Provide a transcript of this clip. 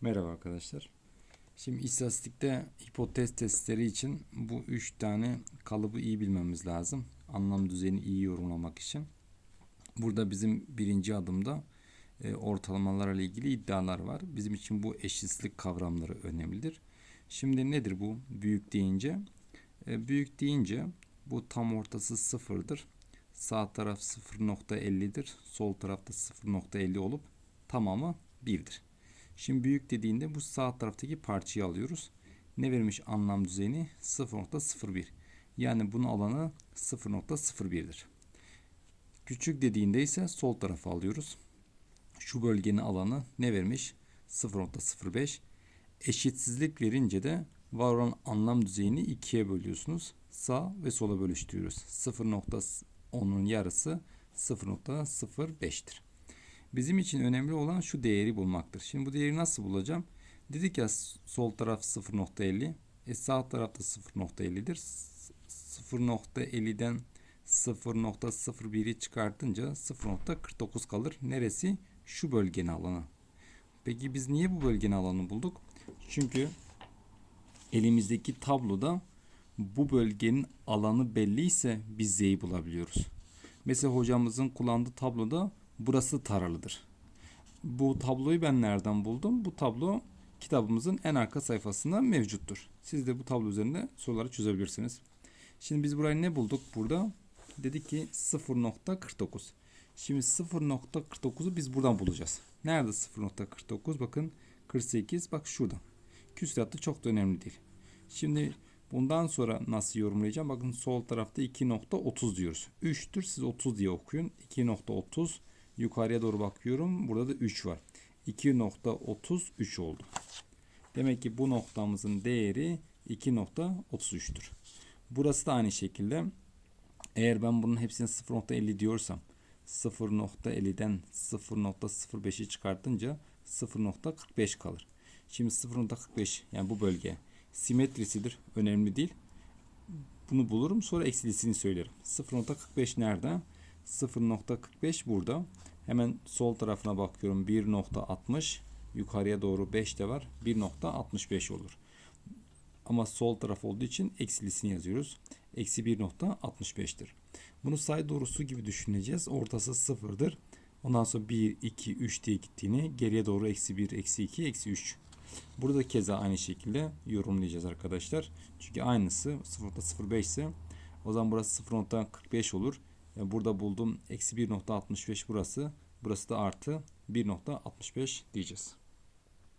Merhaba arkadaşlar. Şimdi istatistikte hipotez testleri için bu üç tane kalıbı iyi bilmemiz lazım. Anlam düzeyini iyi yorumlamak için. Burada bizim birinci adımda e, ortalamalarla ilgili iddialar var. Bizim için bu eşitsizlik kavramları önemlidir. Şimdi nedir bu büyük deyince? E, büyük deyince bu tam ortası sıfırdır. Sağ taraf 0.50'dir. Sol tarafta 0.50 olup tamamı 1'dir. Şimdi büyük dediğinde bu sağ taraftaki parçayı alıyoruz. Ne vermiş anlam düzeyini? 0.01. Yani bunun alanı 0.01'dir. Küçük dediğinde ise sol tarafa alıyoruz. Şu bölgenin alanı ne vermiş? 0.05. Eşitsizlik verince de var olan anlam düzeyini ikiye bölüyorsunuz. Sağ ve sola bölüştürüyoruz. 0.10'un yarısı 0.05'tir. Bizim için önemli olan şu değeri bulmaktır. Şimdi bu değeri nasıl bulacağım? Dedik ya sol taraf 0.50. E sağ tarafta 0.50'dir. 0.50'den 0.01'i çıkartınca 0.49 kalır. Neresi? Şu bölgenin alanı. Peki biz niye bu bölgenin alanını bulduk? Çünkü elimizdeki tabloda bu bölgenin alanı belliyse biz z'yi bulabiliyoruz. Mesela hocamızın kullandığı tabloda burası taralıdır. Bu tabloyu ben nereden buldum? Bu tablo kitabımızın en arka sayfasında mevcuttur. Siz de bu tablo üzerinde soruları çözebilirsiniz. Şimdi biz burayı ne bulduk burada? Dedik ki 0.49. Şimdi 0.49'u biz buradan bulacağız. Nerede 0.49? Bakın 48 bak şurada. Küsuratı çok da önemli değil. Şimdi bundan sonra nasıl yorumlayacağım? Bakın sol tarafta 2.30 diyoruz. 3'tür siz 30 diye okuyun. 2.30 yukarıya doğru bakıyorum. Burada da 3 var. 2.33 oldu. Demek ki bu noktamızın değeri 2.33'tür. Burası da aynı şekilde. Eğer ben bunun hepsini 0.50 diyorsam 0.50'den 0.05'i çıkartınca 0.45 kalır. Şimdi 0.45 yani bu bölge simetrisidir. Önemli değil. Bunu bulurum sonra eksilisini söylerim. 0.45 nerede? 0.45 burada. Hemen sol tarafına bakıyorum. 1.60 yukarıya doğru 5 de var. 1.65 olur. Ama sol taraf olduğu için eksilisini yazıyoruz. Eksi 1.65'tir. Bunu sayı doğrusu gibi düşüneceğiz. Ortası sıfırdır. Ondan sonra 1, 2, 3 diye gittiğini geriye doğru eksi 1, eksi 2, eksi 3. Burada keza aynı şekilde yorumlayacağız arkadaşlar. Çünkü aynısı 0.05 ise o zaman burası 0.45 olur. Yani burada buldum eksi 1.65 burası. Burası da artı 1.65 diyeceğiz.